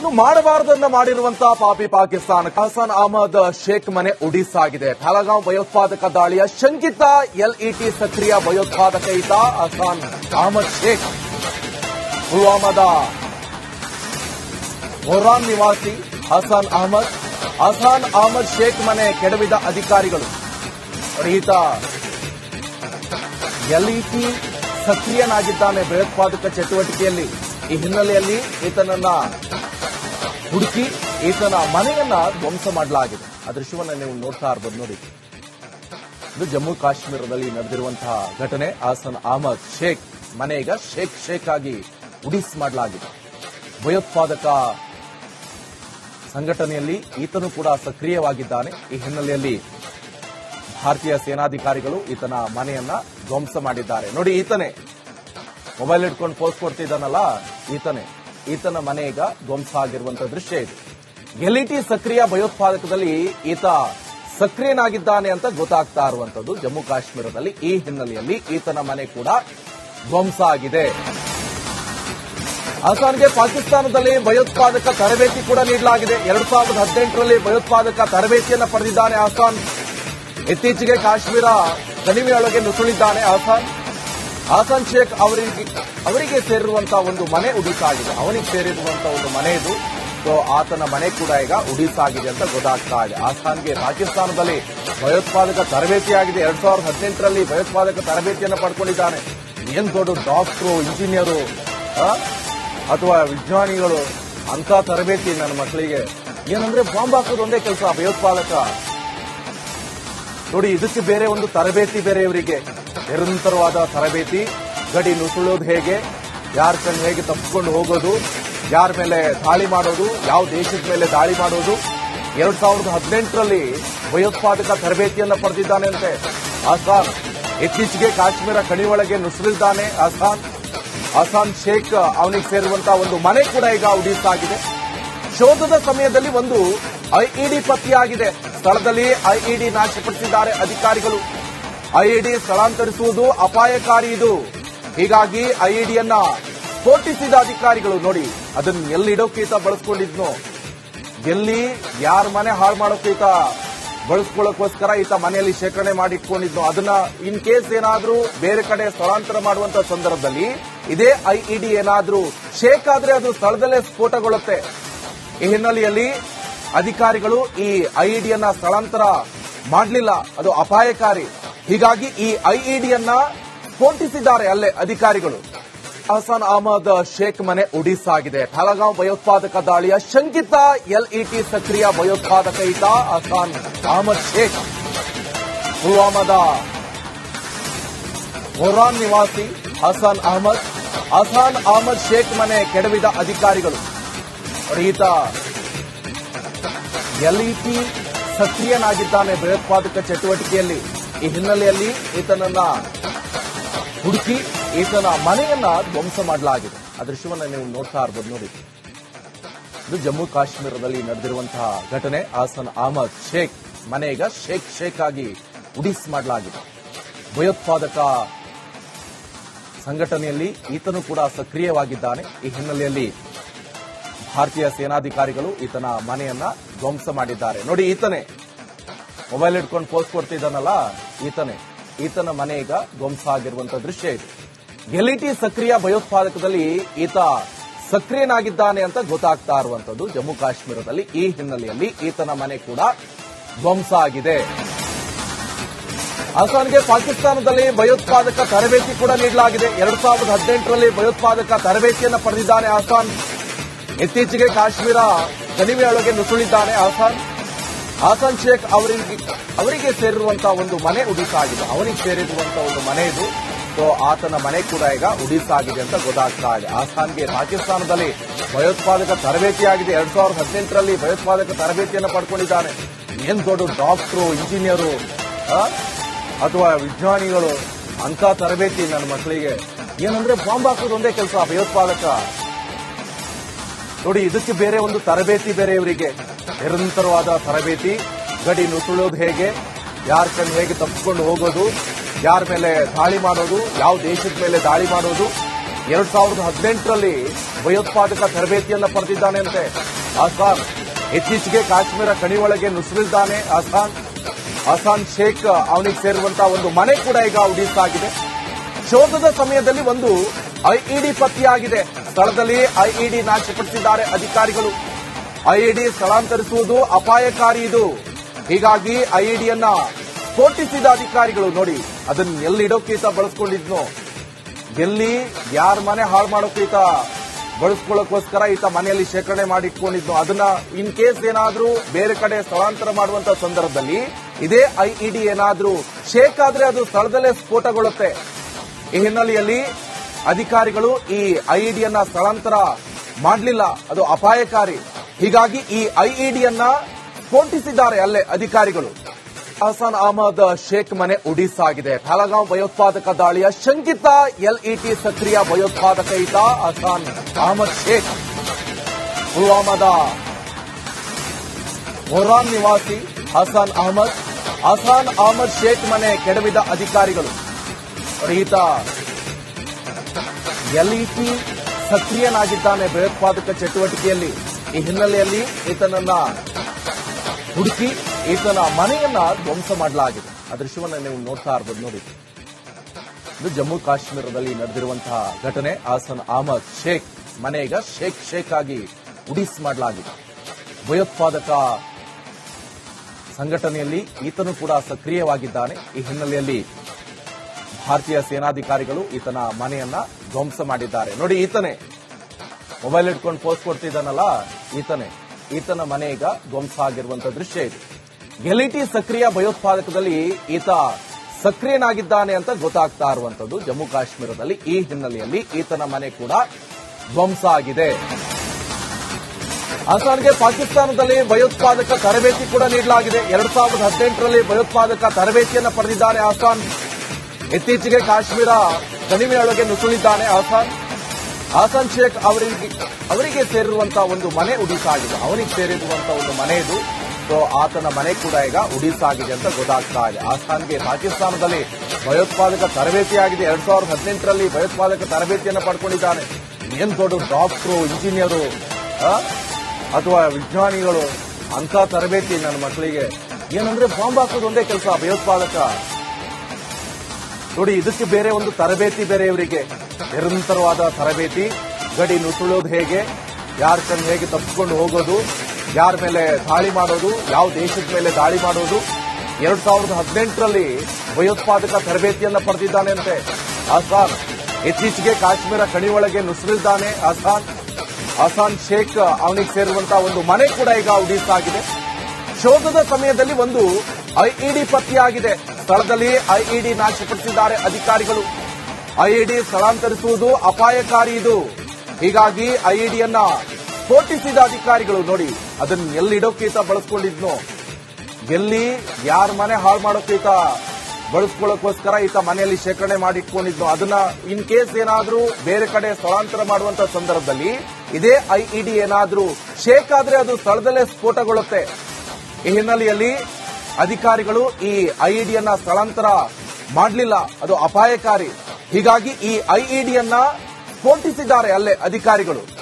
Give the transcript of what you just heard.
ಇನ್ನು ಮಾಡಬಾರದನ್ನ ಮಾಡಿರುವಂತಹ ಪಾಪಿ ಪಾಕಿಸ್ತಾನ. ಹಸನ್ ಅಹಮದ್ ಶೇಖ್ ಮನೆ ಉಡಿಸಾಗಿದೆ. ಫಲಗಾಂವ್ ಭಯೋತ್ಪಾದಕ ದಾಳಿಯ ಶಂಕಿತ ಎಲ್ಇಟಿ ಸಕ್ರಿಯ ಭಯೋತ್ಪಾದಕ ಈತ ಹಸಾನ್ ಅಹಮದ್ ಶೇಖ್. ಪುಲ್ವಾಮಾದ ಮೊರಾನ್ ನಿವಾಸಿ ಹಸಾನ್ ಅಹಮದ್ ಹಸಾನ್ ಅಹಮದ್ ಶೇಖ್ ಮನೆ ಕೆಡವಿದ ಅಧಿಕಾರಿಗಳು. ರಹಿತ ಎಲ್ಇಟಿ ಸಕ್ರಿಯನಾಗಿದ್ದಾನೆ ಭಯೋತ್ಪಾದಕ ಚಟುವಟಿಕೆಯಲ್ಲಿ. ಈ ಹಿನ್ನೆಲೆಯಲ್ಲಿ ಈತನನ್ನ ಹುಡುಕಿ ಈತನ ಮನೆಯನ್ನ ಧ್ವಂಸ ಮಾಡಲಾಗಿದೆ. ಆ ದೃಶ್ಯವನ್ನ ನೀವು ನೋಡ್ತಾ ಇರ್ಬೋದು ನೋಡಿ. ಇದು ಜಮ್ಮು ಕಾಶ್ಮೀರದಲ್ಲಿ ನಡೆದಿರುವಂತಹ ಘಟನೆ. ಹಾಸನ್ ಅಹಮದ್ ಶೇಖ್ ಮನೆ ಈಗ ಶೇಖ್ ಶೇಖ್ ಆಗಿ ಉಡಿಸ್ ಮಾಡಲಾಗಿದೆ. ಭಯೋತ್ಪಾದಕ ಸಂಘಟನೆಯಲ್ಲಿ ಈತನು ಕೂಡ ಸಕ್ರಿಯವಾಗಿದ್ದಾನೆ. ಈ ಹಿನ್ನೆಲೆಯಲ್ಲಿ ಭಾರತೀಯ ಸೇನಾಧಿಕಾರಿಗಳು ಈತನ ಮನೆಯನ್ನ ಧ್ವಂಸ ಮಾಡಿದ್ದಾರೆ. ನೋಡಿ ಈತನೇ. ಮೊಬೈಲ್ ಇಟ್ಕೊಂಡು ಪೋಸ್ಟ್ ಕೊಡ್ತಿದ್ದಾನಲ್ಲ ಈತನೇ. ಈತನ ಮನೆ ಈಗ ಧ್ವಂಸ ಆಗಿರುವಂತಹ ದೃಶ್ಯ ಇದೆ. ಎಲ್ಇಟಿ ಸಕ್ರಿಯ ಭಯೋತ್ಪಾದಕದಲ್ಲಿ ಈತ ಸಕ್ರಿಯನಾಗಿದ್ದಾನೆ ಅಂತ ಗೊತ್ತಾಗ್ತಾ ಇರುವಂತದ್ದು ಜಮ್ಮು ಕಾಶ್ಮೀರದಲ್ಲಿ. ಈ ಹಿನ್ನೆಲೆಯಲ್ಲಿ ಈತನ ಮನೆ ಕೂಡ ಧ್ವಂಸ ಆಗಿದೆ. ಅಸ್ಸಾಂಗೆ ಪಾಕಿಸ್ತಾನದಲ್ಲಿ ಭಯೋತ್ಪಾದಕ ತರಬೇತಿ ಕೂಡ ನೀಡಲಾಗಿದೆ. ಎರಡ್ ಸಾವಿರದ ಹದಿನೆಂಟರಲ್ಲಿ ಭಯೋತ್ಪಾದಕ ತರಬೇತಿಯನ್ನು ಪಡೆದಿದ್ದಾನೆ ಆಸಾನ್ ಇತ್ತೀಚೆಗೆ ಕಾಶ್ಮೀರ ಕಣಿವೆಯೊಳಗೆ ನುಸುಳಿದ್ದಾನೆ ಆಸಾನ್ ಆಸಾನ್ ಶೇಖ್ ಅವರಿಗೆ ಅವರಿಗೆ ಸೇರಿರುವಂತಹ ಒಂದು ಮನೆ ಉಡಿಸಾಗಿದೆ. ಅವನಿಗೆ ಸೇರಿರುವಂತಹ ಒಂದು ಮನೆ ಇದು. ಸೊ ಆತನ ಮನೆ ಕೂಡ ಈಗ ಉಡಿಸಾಗಿದೆ ಅಂತ ಗೊತ್ತಾಗ್ತಾ ಇದೆ. ಆಸಾನ್ಗೆ ಪಾಕಿಸ್ತಾನದಲ್ಲಿ ಭಯೋತ್ಪಾದಕ ತರಬೇತಿಯಾಗಿದೆ. ಎರಡ್ ಸಾವಿರದ ಹದಿನೆಂಟರಲ್ಲಿ ಭಯೋತ್ಪಾದಕ ತರಬೇತಿಯನ್ನು ಪಡ್ಕೊಂಡಿದ್ದಾನೆ. ಏನ್ ದೊಡ್ಡ ಡಾಕ್ಟ್ರು, ಇಂಜಿನಿಯರು ಅಥವಾ ವಿಜ್ಞಾನಿಗಳು ಅಂತ ತರಬೇತಿ ನನ್ನ ಮಕ್ಕಳಿಗೆ. ಏನಂದ್ರೆ ಬಾಂಬ್ ಹಾಕೋದು ಒಂದೇ ಕೆಲಸ ಭಯೋತ್ಪಾದಕ. ನೋಡಿ, ಇದಕ್ಕೆ ಬೇರೆ ಒಂದು ತರಬೇತಿ ಬೇರೆ ಇವರಿಗೆ ನಿರಂತರವಾದ ತರಬೇತಿ, ಗಡಿ ನುಸುಳೋದು ಹೇಗೆ, ಯಾರ ಕಣ್ಣು ಹೇಗೆ ತಪ್ಪಿಸ್ಕೊಂಡು ಹೋಗೋದು, ಯಾರ ಮೇಲೆ ದಾಳಿ ಮಾಡೋದು, ಯಾವ ದೇಶದ ಮೇಲೆ ದಾಳಿ ಮಾಡೋದು. ಎರಡ್ ಸಾವಿರದ ಹದಿನೆಂಟರಲ್ಲಿ ಭಯೋತ್ಪಾದಕ ತರಬೇತಿಯನ್ನು ಪಡೆದಿದ್ದಾನೆ ಅಂತೆ ಆಸಾನ್ ಇತ್ತೀಚೆಗೆ ಕಾಶ್ಮೀರ ಕಣಿವೊಳಗೆ ನುಸುಳಿದ್ದಾನೆ ಆಸಾನ್ ಅಸಾನ್ ಶೇಖ್ ಅವನಿಗೆ ಸೇರುವಂತಹ ಒಂದು ಮನೆ ಕೂಡ ಈಗ ಉಡಿಸಾಗಿದೆ ಶೋಧದ ಸಮಯದಲ್ಲಿ ಒಂದು ಐಇಡಿ ಪತ್ತೆಯಾಗಿದೆ. ಸ್ಥಳದಲ್ಲಿ ಐಇಡಿ ನಾಶಪಡಿಸಿದ್ದಾರೆ ಅಧಿಕಾರಿಗಳು. ಐಇಡಿ ಸ್ಥಳಾಂತರಿಸುವುದು ಅಪಾಯಕಾರಿ ಇದು. ಹೀಗಾಗಿ ಐಇಡಿಯನ್ನ ಸ್ಫೋಟಿಸಿದ ಅಧಿಕಾರಿಗಳು ನೋಡಿ, ಅದನ್ನು ಎಲ್ಲಿಡೋಕೆ ಈತ ಬಳಸ್ಕೊಂಡಿದ್ನು. ಎಲ್ಲಿ, ಯಾರ ಮನೆ ಹಾಳು ಮಾಡೋಕೆ ಈತ ಬಳಸ್ಕೊಳ್ಳೋಕೋಸ್ಕರ ಈತ ಮನೆಯಲ್ಲಿ ಶೇಖರಣೆ ಮಾಡಿ ಇಟ್ಕೊಂಡಿದ್ನು ಅದನ್ನ ಇನ್ ಕೇಸ್ ಏನಾದರೂ ಬೇರೆ ಕಡೆ ಸ್ಥಳಾಂತರ ಮಾಡುವಂತ ಸಂದರ್ಭದಲ್ಲಿ ಇದೇ ಐಇಡಿ ಏನಾದರೂ ಶೇಕ್ ಆದ್ರೆ ಅದು ಸ್ಥಳದಲ್ಲೇ ಸ್ಫೋಟಗೊಳ್ಳುತ್ತೆ. ಈ ಹಿನ್ನೆಲೆಯಲ್ಲಿ ಅಧಿಕಾರಿಗಳು ಈ ಐಇಡಿಯನ್ನ ಸ್ಥಳಾಂತರ ಮಾಡಲಿಲ್ಲ. ಅದು ಅಪಾಯಕಾರಿ. ಹೀಗಾಗಿ ಈ ಐಇಡಿಯನ್ನ ಸ್ಫೋಟಿಸಿದ್ದಾರೆ ಅಲ್ಲೇ ಅಧಿಕಾರಿಗಳು. ಹಸನ್ ಅಹಮದ್ ಶೇಖ್ ಮನೆ ಒಡಿಸ್ಸಾಗಿದೆ ಫಲಗಾಂವ್ ಭಯೋತ್ಪಾದಕ ದಾಳಿಯ ಶಂಕಿತ ಎಲ್ಇಟಿ ಸಕ್ರಿಯ ಭಯೋತ್ಪಾದಕ ಈತ ಹಸಾನ್ ಅಹಮದ್ ಶೇಖ್. ಪುಲ್ವಾಮಾದ ಹೊರಾನ್ ನಿವಾಸಿ ಹಸಾನ್ ಅಹಮದ್ ಹಸಾನ್ ಅಹಮದ್ ಶೇಖ್ ಮನೆ ಕೆಡವಿದ ಅಧಿಕಾರಿಗಳು. ಈತ ಎಲ್ಇಟಿ ಸಕ್ರಿಯನಾಗಿದ್ದಾನೆ ಭಯೋತ್ಪಾದಕ ಚಟುವಟಿಕೆಯಲ್ಲಿ. ಈ ಹಿನ್ನೆಲೆಯಲ್ಲಿ ಈತನನ್ನ ಹುಡುಕಿ ಈತನ ಮನೆಯನ್ನ ಧ್ವಂಸ ಮಾಡಲಾಗಿದೆ. ಆ ದೃಶ್ಯವನ್ನ ನೀವು ನೋಡ್ತಾ ಇರ್ಬೋದು ನೋಡಿ. ಇದು ಜಮ್ಮು ಕಾಶ್ಮೀರದಲ್ಲಿ ನಡೆದಿರುವಂತಹ ಘಟನೆ. ಹಾಸನ್ ಅಹಮದ್ ಶೇಖ್ ಮನೆಗ ಶೇಖ್ ಶೇಖ್ ಆಗಿ ಉಡಿಸ್ ಮಾಡಲಾಗಿದೆ. ಭಯೋತ್ಪಾದಕ ಸಂಘಟನೆಯಲ್ಲಿ ಈತನು ಕೂಡ ಸಕ್ರಿಯವಾಗಿದ್ದಾನೆ. ಈ ಹಿನ್ನೆಲೆಯಲ್ಲಿ ಭಾರತೀಯ ಸೇನಾಧಿಕಾರಿಗಳು ಈತನ ಮನೆಯನ್ನ ಧ್ವಂಸ ಮಾಡಿದ್ದಾರೆ. ನೋಡಿ ಈತನೇ ಮೊಬೈಲ್ ಇಟ್ಕೊಂಡು ಪೋಸ್ಟ್ ಕೊಡ್ತಿದ್ದಾನಲ್ಲ, ಈತನೇ. ಈತನ ಮನೆ ಈಗ ಧ್ವಂಸ ಆಗಿರುವಂತಹ ದೃಶ್ಯ ಇದು. ಎಲ್ಇಟಿ ಸಕ್ರಿಯ ಭಯೋತ್ಪಾದಕದಲ್ಲಿ ಈತ ಸಕ್ರಿಯನಾಗಿದ್ದಾನೆ ಅಂತ ಗೊತ್ತಾಗ್ತಾ ಇರುವಂತದ್ದು ಜಮ್ಮು ಕಾಶ್ಮೀರದಲ್ಲಿ. ಈ ಹಿನ್ನೆಲೆಯಲ್ಲಿ ಈತನ ಮನೆ ಕೂಡ ಧ್ವಂಸ ಆಗಿದೆ. ಅಸ್ಸಾಂಗೆ ಪಾಕಿಸ್ತಾನದಲ್ಲಿ ಭಯೋತ್ಪಾದಕ ತರಬೇತಿ ಕೂಡ ನೀಡಲಾಗಿದೆ. ಎರಡ್ ಸಾವಿರದ ಹದಿನೆಂಟರಲ್ಲಿ ಭಯೋತ್ಪಾದಕ ತರಬೇತಿಯನ್ನು ಪಡೆದಿದ್ದಾನೆ ಆಸಾನ್ ಇತ್ತೀಚೆಗೆ ಕಾಶ್ಮೀರ ಕಣಿವೆಯೊಳಗೆ ನುಸುಳಿದ್ದಾನೆ ಆಸಾನ್ ಆಸಾನ್ ಶೇಖ್ ಅವರಿಗೆ ಅವರಿಗೆ ಸೇರಿರುವಂತಹ ಒಂದು ಮನೆ ಉಡಿಸಾಗಿದೆ. ಅವರಿಗೆ ಸೇರಿರುವಂತಹ ಒಂದು ಮನೆ ಇದು. ಸೊ ಆತನ ಮನೆ ಕೂಡ ಈಗ ಉಡಿಸಾಗಿದೆ ಅಂತ ಗೊತ್ತಾಗ್ತಾ ಇದೆ. ಆಸಾನ್ಗೆ ಪಾಕಿಸ್ತಾನದಲ್ಲಿ ಭಯೋತ್ಪಾದಕ ತರಬೇತಿಯಾಗಿದೆ. ಎರಡ್ ಸಾವಿರದ ಹದಿನೆಂಟರಲ್ಲಿ ಭಯೋತ್ಪಾದಕ ತರಬೇತಿಯನ್ನು ಪಡ್ಕೊಂಡಿದ್ದಾನೆ ಏನ್ ದೊಡ್ಡ ಡಾಕ್ಟ್ರು, ಇಂಜಿನಿಯರು ಅಥವಾ ವಿಜ್ಞಾನಿಗಳು ಅಂತ ತರಬೇತಿ ನನ್ನ ಮಕ್ಕಳಿಗೆ. ಏನಂದ್ರೆ ಬಾಂಬ್ ಹಾಕೋದು ಒಂದೇ ಕೆಲಸ. ಭಯೋತ್ಪಾದಕ ನೋಡಿ, ಇದಕ್ಕೆ ಬೇರೆ ಒಂದು ತರಬೇತಿ ಬೇರೆ ಇವರಿಗೆ ನಿರಂತರವಾದ ತರಬೇತಿ. ಗಡಿ ನುಸುಳೋದು ಹೇಗೆ, ಯಾರ ಕಣ್ಣು ಹೇಗೆ ತಪ್ಪಿಸ್ಕೊಂಡು ಹೋಗೋದು, ಯಾರ ಮೇಲೆ ದಾಳಿ ಮಾಡೋದು, ಯಾವ ದೇಶದ ಮೇಲೆ ದಾಳಿ ಮಾಡೋದು. ಎರಡ್ ಸಾವಿರದ ಹದಿನೆಂಟರಲ್ಲಿ ಭಯೋತ್ಪಾದಕ ತರಬೇತಿಯನ್ನ ಪಡೆದಿದ್ದಾನೆ ಆಸಾನ್ ಇತ್ತೀಚೆಗೆ ಕಾಶ್ಮೀರ ಕಣಿಯೊಳಗೆ ನುಸುಳಿದ್ದಾನೆ ಆಸಾನ್ ಆಸಾನ್ ಶೇಖ್ ಅವನಿಗೆ ಸೇರುವಂತಹ ಒಂದು ಮನೆ ಕೂಡ ಈಗ ಉಡಿಸಾಗಿದೆ ಶೋಧದ ಸಮಯದಲ್ಲಿ ಒಂದು ಐಇಡಿ ಪತ್ತೆಯಾಗಿದೆ. ಸ್ಥಳದಲ್ಲಿ ಐಇಡಿ ನಾಶಪಡಿಸಿದ್ದಾರೆ ಅಧಿಕಾರಿಗಳು. ಐಇಡಿ ಸ್ಥಳಾಂತರಿಸುವುದು ಅಪಾಯಕಾರಿ ಇದು. ಹೀಗಾಗಿ ಐಇಡಿಯನ್ನ ಸ್ಫೋಟಿಸಿದ ಅಧಿಕಾರಿಗಳು ನೋಡಿ, ಅದನ್ನ ಎಲ್ಲಿಡೋಕೆ ಈತ ಬಳಸ್ಕೊಂಡಿದ್ನು. ಎಲ್ಲಿ, ಯಾರ ಮನೆ ಹಾಳು ಮಾಡೋಕೆ ಈತ ಬಳಸ್ಕೊಳ್ಳೋಕೋಸ್ಕರ ಈತ ಮನೆಯಲ್ಲಿ ಶೇಖರಣೆ ಮಾಡಿಟ್ಕೊಂಡಿದ್ನು. ಅದನ್ನ ಇನ್ ಕೇಸ್ ಏನಾದರೂ ಬೇರೆ ಕಡೆ ಸ್ಥಳಾಂತರ ಮಾಡುವಂತ ಸಂದರ್ಭದಲ್ಲಿ ಇದೇ ಐಇಡಿ ಏನಾದರೂ ಶೇಕ್ ಆದ್ರೆ ಅದು ಸ್ಥಳದಲ್ಲೇ ಸ್ಫೋಟಗೊಳ್ಳುತ್ತೆ. ಈ ಹಿನ್ನೆಲೆಯಲ್ಲಿ ಅಧಿಕಾರಿಗಳು ಈ ಐಇಡಿಯನ್ನ ಸ್ಥಳಾಂತರ ಮಾಡಲಿಲ್ಲ. ಅದು ಅಪಾಯಕಾರಿ. ಹೀಗಾಗಿ ಈ ಐಇಡಿಯನ್ನ ಸ್ಫೋಟಿಸಿದ್ದಾರೆ ಅಲ್ಲೇ ಅಧಿಕಾರಿಗಳು. ಹಸನ್ ಅಹಮದ್ ಶೇಖ್ ಮನೆ ಒಡಿಸಾ ಆಗಿದೆ ಫಲಗಾಂವ್ ಭಯೋತ್ಪಾದಕ ದಾಳಿಯ ಶಂಕಿತ ಎಲ್ಇಟಿ ಸಕ್ರಿಯ ಭಯೋತ್ಪಾದಕ ಈತ ಹಸಾನ್ ಅಹಮದ್ ಶೇಖ್. ಪುಲ್ವಾಮಾದ ಮೊರಾನ್ ನಿವಾಸಿ ಹಸಾನ್ ಅಹಮದ್ ಹಸಾನ್ ಅಹಮದ್ ಶೇಖ್ ಮನೆ ಕೆಡವಿದ ಅಧಿಕಾರಿಗಳು. ಈತ ಎಲ್ಇಟಿ ಸಕ್ರಿಯನಾಗಿದ್ದಾನೆ ಭಯೋತ್ಪಾದಕ ಚಟುವಟಿಕೆಯಲ್ಲಿ. ಈ ಹಿನ್ನೆಲೆಯಲ್ಲಿ ಈತನನ್ನ ಹುಡುಕಿ ಈತನ ಮನೆಯನ್ನ ಧ್ವಂಸ ಮಾಡಲಾಗಿದೆ. ಆ ದೃಶ್ಯವನ್ನು ನೀವು ನೋಡ್ತಾ ಇರ್ಬೋದು, ನೋಡಿ. ಇದು ಜಮ್ಮು ಕಾಶ್ಮೀರದಲ್ಲಿ ನಡೆದಿರುವಂತಹ ಘಟನೆ. ಹಾಸನ್ ಅಹಮದ್ ಶೇಖ್ ಮನೆಗ ಶೇಖ್ ಶೇಖ್ ಆಗಿ ಉಡಿಸ್ ಮಾಡಲಾಗಿದೆ. ಭಯೋತ್ಪಾದಕ ಸಂಘಟನೆಯಲ್ಲಿ ಈತನು ಕೂಡ ಸಕ್ರಿಯವಾಗಿದ್ದಾನೆ. ಈ ಹಿನ್ನೆಲೆಯಲ್ಲಿ ಭಾರತೀಯ ಸೇನಾಧಿಕಾರಿಗಳು ಈತನ ಮನೆಯನ್ನ ಧ್ವಂಸ ಮಾಡಿದ್ದಾರೆ. ನೋಡಿ, ಈತನೇ. ಮೊಬೈಲ್ ಇಟ್ಕೊಂಡು ಪೋಸ್ಟ್ ಕೊಡ್ತಿದ್ದಾನಲ್ಲ, ಈತನೇ. ಈತನ ಮನೆ ಈಗ ಧ್ವಂಸ ಆಗಿರುವಂತಹ ದೃಶ್ಯ ಇದು. ಗೆಲಿಟಿ ಸಕ್ರಿಯ ಭಯೋತ್ಪಾದಕದಲ್ಲಿ ಈತ ಸಕ್ರಿಯನಾಗಿದ್ದಾನೆ ಅಂತ ಗೊತ್ತಾಗ್ತಾ ಇರುವಂತದ್ದು ಜಮ್ಮು ಕಾಶ್ಮೀರದಲ್ಲಿ. ಈ ಹಿನ್ನೆಲೆಯಲ್ಲಿ ಈತನ ಮನೆ ಕೂಡ ಧ್ವಂಸ ಆಗಿದೆ. ಅಸ್ಸಾಂಗೆ ಪಾಕಿಸ್ತಾನದಲ್ಲಿ ಭಯೋತ್ಪಾದಕ ತರಬೇತಿ ಕೂಡ ನೀಡಲಾಗಿದೆ. ಎರಡ್ ಸಾವಿರದ ಹದಿನೆಂಟರಲ್ಲಿ ಭಯೋತ್ಪಾದಕ ತರಬೇತಿಯನ್ನು ಪಡೆದಿದ್ದಾರೆ ಆಸಾನ್ ಇತ್ತೀಚೆಗೆ ಕಾಶ್ಮೀರ ಕಣಿವೆಯೊಳಗೆ ನುಸುಳಿದ್ದಾನೆ ಆಸಾನ್ ಆಸಾನ್ ಶೇಖ್ ಅವರಿಗೆ ಅವರಿಗೆ ಸೇರಿರುವಂತಹ ಒಂದು ಮನೆ ಉಡಿಸಾಗಿದೆ. ಅವನಿಗೆ ಸೇರಿರುವಂತಹ ಒಂದು ಮನೆ ಇದು ಸೊ ಆತನ ಮನೆ ಕೂಡ ಈಗ ಉಡಿಸಾಗಿದೆ ಅಂತ ಗೊತ್ತಾಗ್ತಾ ಇದೆ. ಆಸಾನ್ಗೆ ಪಾಕಿಸ್ತಾನದಲ್ಲಿ ಭಯೋತ್ಪಾದಕ ತರಬೇತಿ ಆಗಿದೆ ಎರಡ್ ಸಾವಿರದ ಹದಿನೆಂಟರಲ್ಲಿ ಭಯೋತ್ಪಾದಕ ತರಬೇತಿಯನ್ನು ಪಡ್ಕೊಂಡಿದ್ದಾನೆ. ಏನ್ ದೊಡ್ಡ ಡಾಕ್ಟ್ರು, ಇಂಜಿನಿಯರು ಅಥವಾ ವಿಜ್ಞಾನಿಗಳು ಅಂತ ತರಬೇತಿ ನನ್ನ ಮಕ್ಕಳಿಗೆ. ಏನಂದ್ರೆ ಬಾಂಬ್ ಹಾಕೋದು ಒಂದೇ ಕೆಲಸ ಭಯೋತ್ಪಾದಕ. ನೋಡಿ, ಇದಕ್ಕೆ ಬೇರೆ ಒಂದು ತರಬೇತಿ ಬೇರೆ ಇವರಿಗೆ ನಿರಂತರವಾದ ತರಬೇತಿ. ಗಡಿ ನುಸುಳೋದು ಹೇಗೆ? ಯಾರ ಕಣ್ಣು ಹೇಗೆ ತಪ್ಪಿಸ್ಕೊಂಡು ಹೋಗೋದು? ಯಾರ ಮೇಲೆ ದಾಳಿ ಮಾಡೋದು? ಯಾವ ದೇಶದ ಮೇಲೆ ದಾಳಿ ಮಾಡೋದು? ಎರಡ್ ಸಾವಿರದ ಹದಿನೆಂಟರಲ್ಲಿ ಭಯೋತ್ಪಾದಕ ತರಬೇತಿಯನ್ನ ಪಡೆದಿದ್ದಾನೆ ಅಂತೆ. ಅಸಾನ್ ಇತ್ತೀಚೆಗೆ ಕಾಶ್ಮೀರ ಕಣಿಯೊಳಗೆ ನುಸುಳಿದ್ದಾನೆ ಅಸಾನ್ ಅಸಾನ್ ಶೇಖ್ ಅವನಿಗೆ ಸೇರುವಂತಹ ಒಂದು ಮನೆ ಕೂಡ ಈಗ ಉಡೀಸ್ ಆಗಿದೆ ಶೋಧದ ಸಮಯದಲ್ಲಿ ಒಂದು ಐಇಡಿ ಪತ್ತೆಯಾಗಿದೆ. ಸ್ಥಳದಲ್ಲಿ ಐಇಡಿ ನಾಶಪಡಿಸಿದ್ದಾರೆ ಅಧಿಕಾರಿಗಳು. ಐಇಡಿ ಸ್ಥಳಾಂತರಿಸುವುದು ಅಪಾಯಕಾರಿ ಇದು. ಹೀಗಾಗಿ ಐಇಡಿಯನ್ನ ಸ್ಫೋಟಿಸಿದ ಅಧಿಕಾರಿಗಳು ನೋಡಿ, ಅದನ್ನ ಎಲ್ಲಿಡೋಕೆ ಈತ ಬಳಸ್ಕೊಂಡಿದ್ನು. ಎಲ್ಲಿ, ಯಾರ ಮನೆ ಹಾಳು ಮಾಡೋಕೆ ಈತ ಬಳಸ್ಕೊಳ್ಳೋಕೋಸ್ಕರ ಈತ ಮನೆಯಲ್ಲಿ ಶೇಖರಣೆ ಮಾಡಿ ಇಟ್ಕೊಂಡಿದ್ನು ಅದನ್ನ ಇನ್ ಕೇಸ್ ಏನಾದರೂ ಬೇರೆ ಕಡೆ ಸ್ಥಳಾಂತರ ಮಾಡುವಂತ ಸಂದರ್ಭದಲ್ಲಿ ಇದೇ ಐಇಡಿ ಏನಾದರೂ ಶೇಕ್ ಆದ್ರೆ ಅದು ಸ್ಥಳದಲ್ಲೇ ಸ್ಫೋಟಗೊಳ್ಳುತ್ತೆ. ಈ ಹಿನ್ನೆಲೆಯಲ್ಲಿ ಅಧಿಕಾರಿಗಳು ಈ ಐಇಡಿಯನ್ನ ಸ್ಥಳಾಂತರ ಮಾಡಲಿಲ್ಲ. ಅದು ಅಪಾಯಕಾರಿ. ಹೀಗಾಗಿ ಈ ಐಇಡಿಯನ್ನ ಸ್ಫೋಟಿಸಿದ್ದಾರೆ ಅಲ್ಲೇ ಅಧಿಕಾರಿಗಳು.